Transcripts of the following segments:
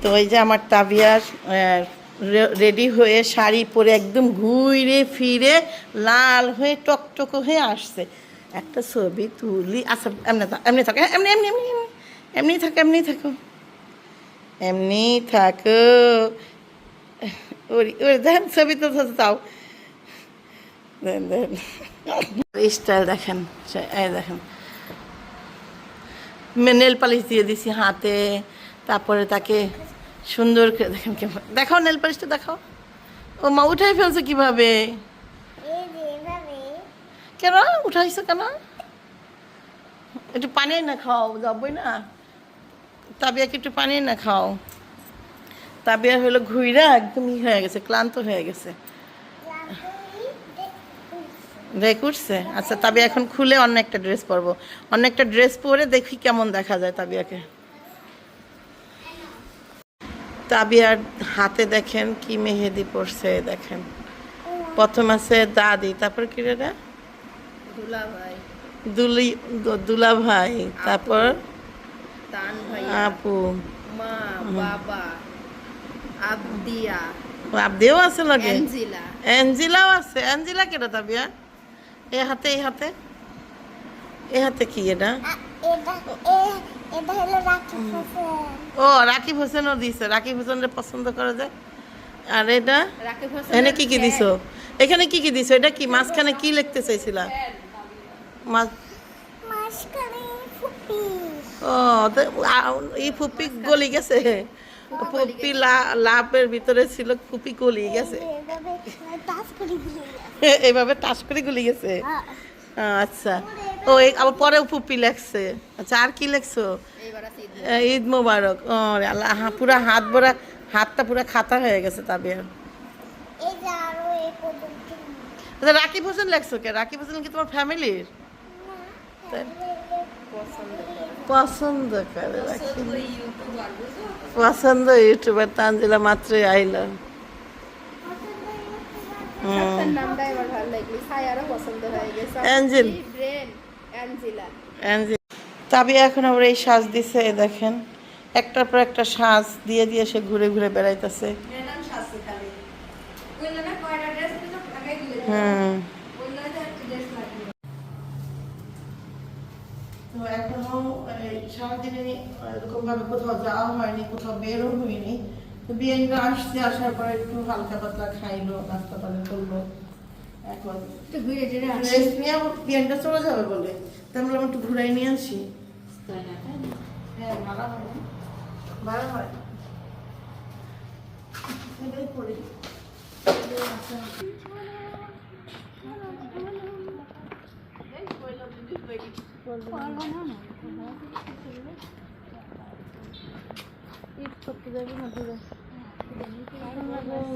তো ওই যে আমার তাবিয়ার রেডি হয়ে শাড়ি পরে একদম ঘুরে ফিরে লাল হয়ে টকটক হয়ে আসছে। একটা ছবি তুলি আচ্ছা এমনি এমনি থাক এমনি এমনি এমনি এমনি এমনি থাকো এমনি থাকো এমনি থাকো। ওরি ওরি দেখেন ছবি তো তাও। স্টাইল দেখেন দেখেন। নেল পালিশ দিয়ে দিছি হাতে। তারপরে তাকে সুন্দর করে দেখেন দেখাও নেল পালিশটা দেখাও। ও মা, উঠাই ফেলছো কীভাবে? কেন? উঠাইছো কেন? একটু পানি না খাও, যাবই না। তাবিয়াকে একটু পানি না খাও। তাবিয়া হলো ঘুইরা, একদমই হয়ে গেছে, ক্লান্ত হয়ে গেছে। দেখ উঠছে? আচ্ছা তাবিয়া এখন খুলে অন্য একটা ড্রেস পরবো। অন্য একটা ড্রেস পরে দেখি কেমন দেখা যায় তাবিয়াকে। তাবিয়ার হাতে দেখেন কি মেহেদি পড়ছে দেখেন। প্রথম আছে দাদি তারপর কি রে? দুলা ভাই দুলি দুলা ভাই তারপর? তান ভাই আপু। মা বাবা আবদিয়া। আবদিও আছে লগে? এনজিলা অ্যাঞ্জিলাও আছে। অ্যাঞ্জিলা কেটা তাবিয়া? এ হাতে এই হাতে। এ হাতে কি এটা? এটা হলো রাখি হোসেন ও রাকিব হোসেনও দিছে। রাকিব হোসেনরে পছন্দ করে যায় আর এটা? রাকিব হোসেন এখানে কি কি দিছো? এখানে কি কি দিছো? এটা কি? মাঝখানে কি লিখতে চাইছিলা? ও এই ফুপি গলি গেছে? ফুপি লা- লাভের ভিতরে ছিল ফুপি গলি গেছে। এভাবে টাচ করে এইভাবে টাস করে গলি গেছে? হ্যাঁ। আচ্ছা। ও এই আবার পরেও ফুপি লেখছে। আচ্ছা আর কি লেখছো? ঈদ। মোবারক। ও আল্লাহ পুরা হাত ভরা হাতটা পুরা খাতা হয়ে গেছে তাবিয়ার আচ্ছা রাকিব হোসেন লেখছো কে? রাকিব হোসেন কি তোমার ফ্যামিলির? পছন্দ করে পছন্দ ইউটিউবার তানজিলা মাত্রই আইলো। হুম। তাবিয়া এখন আবার এই সাজ দিছে দেখেন। একটার পর একটা সাজ দিয়ে দিয়ে সে ঘুরে ঘুরে বেড়াইতেছে। হুম। তো এখনও এই সারাদিনে এরকম ভাবে কোথাও যাওয়া হয়নি কোথাও বেরও হয়নি। তো বিয়েটা আসছে আসার পরে একটু হালকা পাতলা খাইলো নাস্তা পানি করল। এখন ঘুরে ঘুরে চলে যাবে বলে। তো আমরা একটু ঘুরাই নিয়ে আসি। হ্যাঁ ভালো হয় করি করতে যাবি না দূরে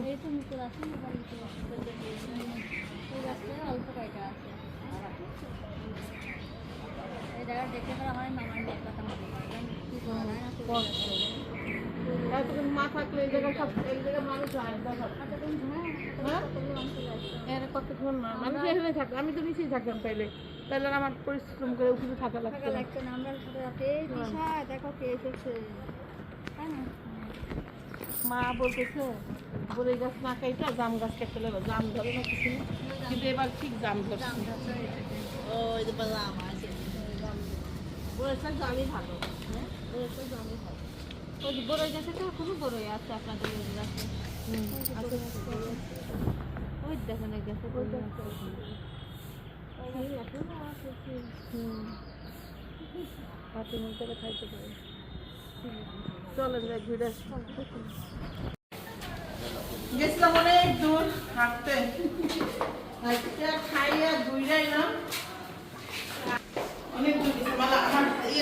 এতদিন মা থাকলে এই হয় আমি তো নিচেই থাকতাম তাইলে তাহলে আমার পরিশ্রম করে উঠে থাকা লাগতো মা বলতেছে বলে গাছ না খাইটা জাম গাছ কেটে লেবে জাম ধরে না কিছু। কিন্তু এবার ঠিক জাম ধরছে বলেছে জামই ভালো। হ্যাঁ? বলেছে জামই ভালো। বড়ই গাছে তো খুবই বড়ই আছে আপনাদের ওই গাছে হুম ওই গাছে। হাতে মধ্যে খাইতে পারে। চলেন যাই ঘুরে গেছিলাম অনেক দূর হাঁটতে। খাইয়া ঘুরাই না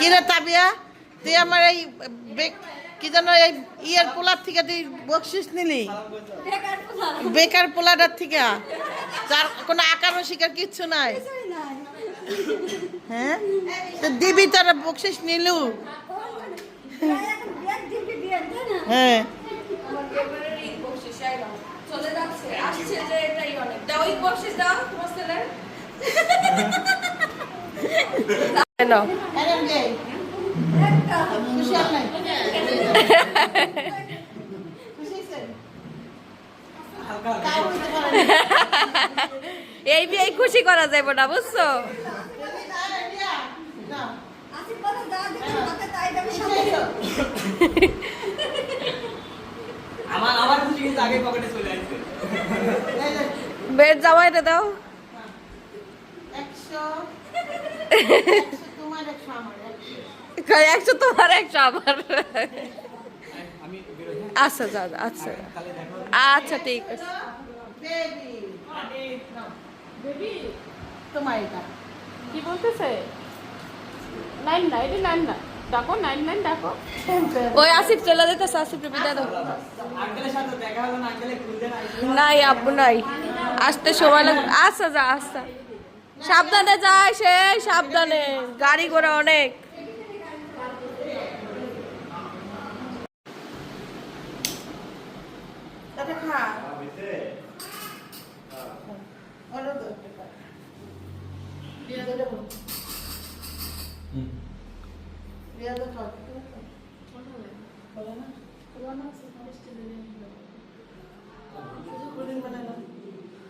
করো তাবিয়া? তুই আমার এই কি যেন এই ইয়ের পোলার থেকে তুই বকশিস নিলি? বেকার পোলাটার থেকে? যার কোনো আকার শিকার কিচ্ছু নাই। হ্যাঁ? তো দিবি তারা বকশিস নিলু। হ্যাঁ। চলে যাচ্ছে আসছে যে এটাই অনেক। দাও ওই দাও তোমার ছেলের। এই বিয়ে খুশি করা যাবে না বুঝছ দিদি, দাঁড়া, রিয়া। না। খুশি হয়েছো? আমার আমার খুশি কিন্তু আগে পকেটে চলে আসছে এই যে, বেড জামাইটা দাও। একশো তোমার একশো আমার? আচ্ছা যাও, আচ্ছা। আচ্ছা ঠিক আছে। বেবি বেবি তোমার এটা কি বলতেছে? নাইন না এটা নাইন না। ডাকো নাইন নাইন ডাকো। ওই আসিফ চলে যেতেছে আসিফ বিদায় দাও। আঙ্কেলের সাথে দেখা হলো না আঙ্কেলে খুলতে না। নাই আব্বু নাই। আসতে সময় লাগবে আচ্ছা যা আচ্ছা সাবধানে যায় সে সাবধানে গাড়ি ঘোড়া অনেক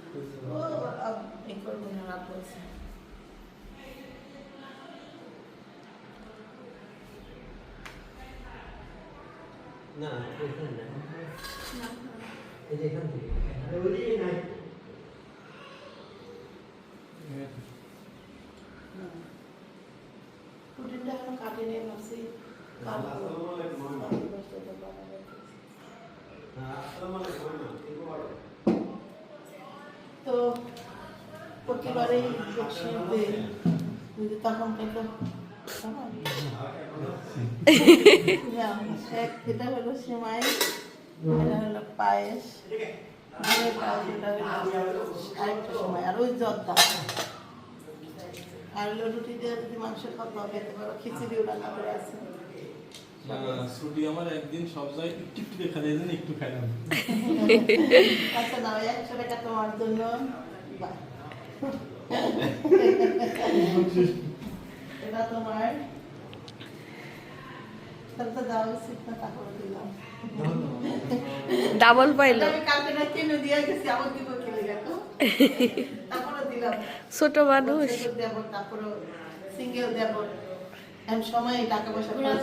ও না এখানে নাই কাটে মাসি তো বক্সিতে কিন্তু তখন কিন্তু এটা হলো সেমাই এটা হলো পায়েস আরেকটা সময় আর ওই জর্দা। আর হলো রুটি দিয়ে যদি মাংস খাওয়া খেতে পারো খিচুড়িও রান্না করে আছে। না ছুটি আমার একদিন সব জায়গায় একটু একটু দেখা যায় যেন একটু খাইলাম আচ্ছা নাও একশো টাকা তোমার জন্য। এটা তোমার ডাবল পাইলো ছোট মানুষ। সিঙ্গেল দেব সময় টাকা পয়সা খরচ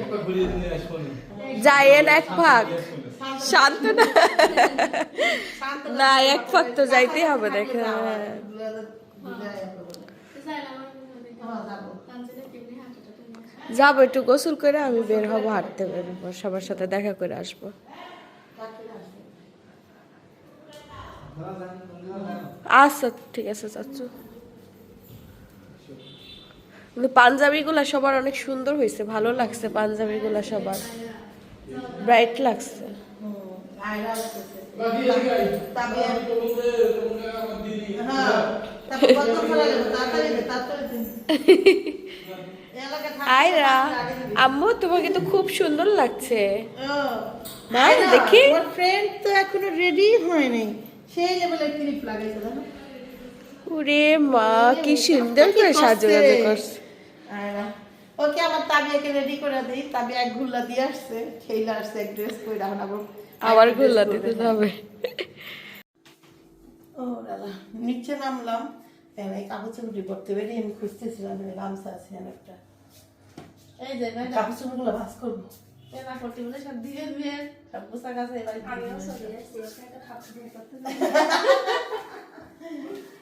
একবার ঘুরিয়ে দিলে আসব না। এক ভাগ। শান্ত না, এক ভাগ তো যাইতেই হবে, দেখে। হ্যাঁ। যাব, একটু গোসল করে আমি বের হব, হাঁটতে বেরোবো সবার সাথে দেখা করে আসব। আচ্ছা ঠিক আছে চাচ্ছু কিন্তু পাঞ্জাবিগুলা সবার অনেক সুন্দর হয়েছে ভালো লাগছে পাঞ্জাবিগুলা সবার। ব্রাইট লাগছে। আয়রা আম্মু তোমাকে তো খুব সুন্দর লাগছে। দেখি। ফ্রেন্ড তো এখনও রেডি হয়নি। সেই লেভেলের ক্লিপ লাগাইছে ওরে মা কি সুন্দর করে সাজানো করছে। ওকে আমার তাবিয়াকে রেডি করে দিই। তাবিয়া এক ঘুল্লা দিয়ে আসছে। খেইলা আসছে এক ড্রেস করে রাখুন আবার গোল্লা দিতে হবে। ও দাদা নিচে নামলাম। এই কাগজ চুপড়ি পড়তে বেরিয়ে আমি খুঁজতেছিলাম এই গামছা আছে একটা। এই যে না কাপড় চুপড়গুলো ভাস করব। এ না করতে বলে সব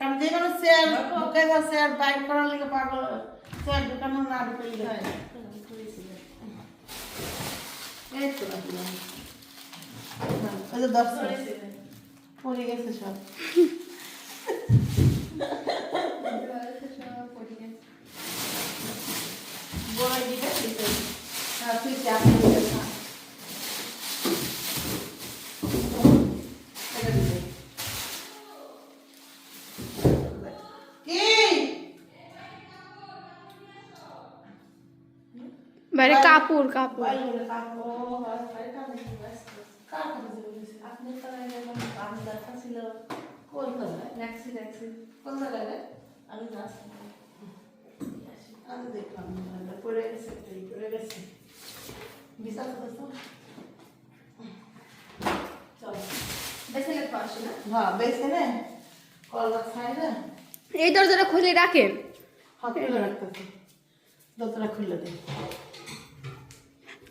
কারণ যে কোনো চেয়ার ঢুকে চেয়ার বাইক করার লিগে পাগল চেয়ার ঢুকানো না হয় পড়ে গেছে সব। হ্যাঁ, তুই নে। কলটা খাইলে, এই দরজাটা খুলে রাখেন হাত খুলে রাখতেছে। দরজাটা খুলে দে।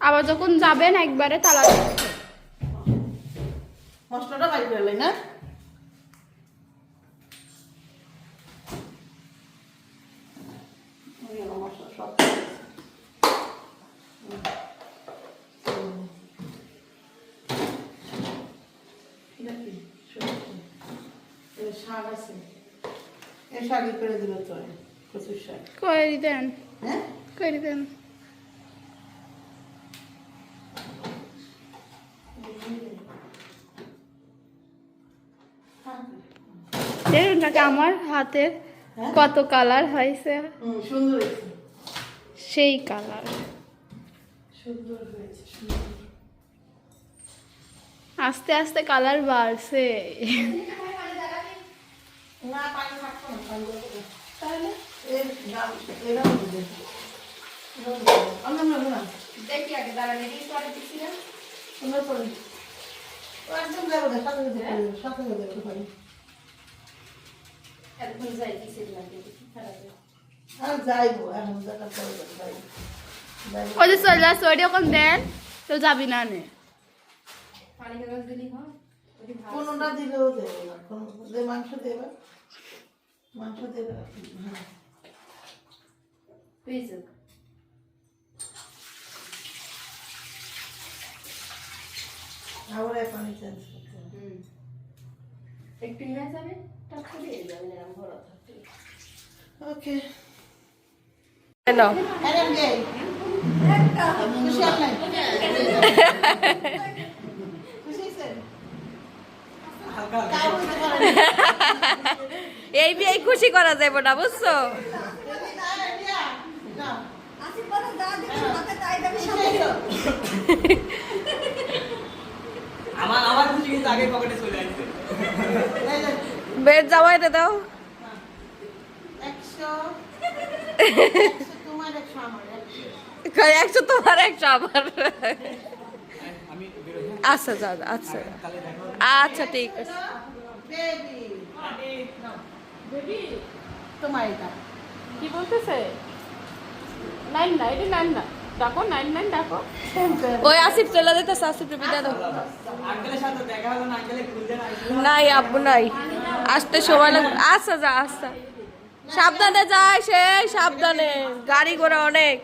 আবার যখন যাবেন একবারে তালা মশলাটা বাইর না? শাক আছে। এই শাকই করে দিল তো কচুর শাক। করে দিতেন? হ্যাঁ? করে দিতেন? দেখুন নাকি আমার হাতের? হ্যাঁ? কত কালার হয়েছে? হুম, সুন্দর হয়েছে। সেই কালার। সুন্দর হয়েছে সুন্দর। আস্তে আস্তে কালার বাড়ছে। দেখি আগে দাঁড়ান এদিকে তো দিচ্ছিলাম সুন্দর করে। ও একদম যাব সাথে সাথে করে দেবো সাথে সাথে একটু পানি এখন যাই কিসের লাগে দেখি খারাপ হয়ে। আর যাইবো এখন যাটা করে যাইবো যাইবো। ওই যে চলে আসছে ওইটা ওখান দেন তো যাবি না নে। হয় কোনোটা দিলেও দেবে যে মাংস দেবে মাংস দেবে। আবার পানি চেঞ্জ করতে একটু নিয়ে যাবে? ওকে। এই বিয়ে খুশি করা যাবে না বুঝছ? আমার আমার খুশি কিন্তু আগে পকেটে চলে আসছে বেড জামাইতে দাও। একশো তোমার একশো আমার আচ্ছা যাও যাও, আচ্ছা আচ্ছা। ঠিক আছে। তোমার এটা। কি বলতেছে? নাইন না এটা নাইন না। ডাকো নাইন নাইন ডাকো। ওই আসিফ চলে যেতেছে দাও। খুলতে না নাই আব্বু নাই। আসতে সময় লাগবে। আচ্ছা যা আসা সাবধানে যায় সেই সাবধানে। গাড়ি ঘোড়া অনেক।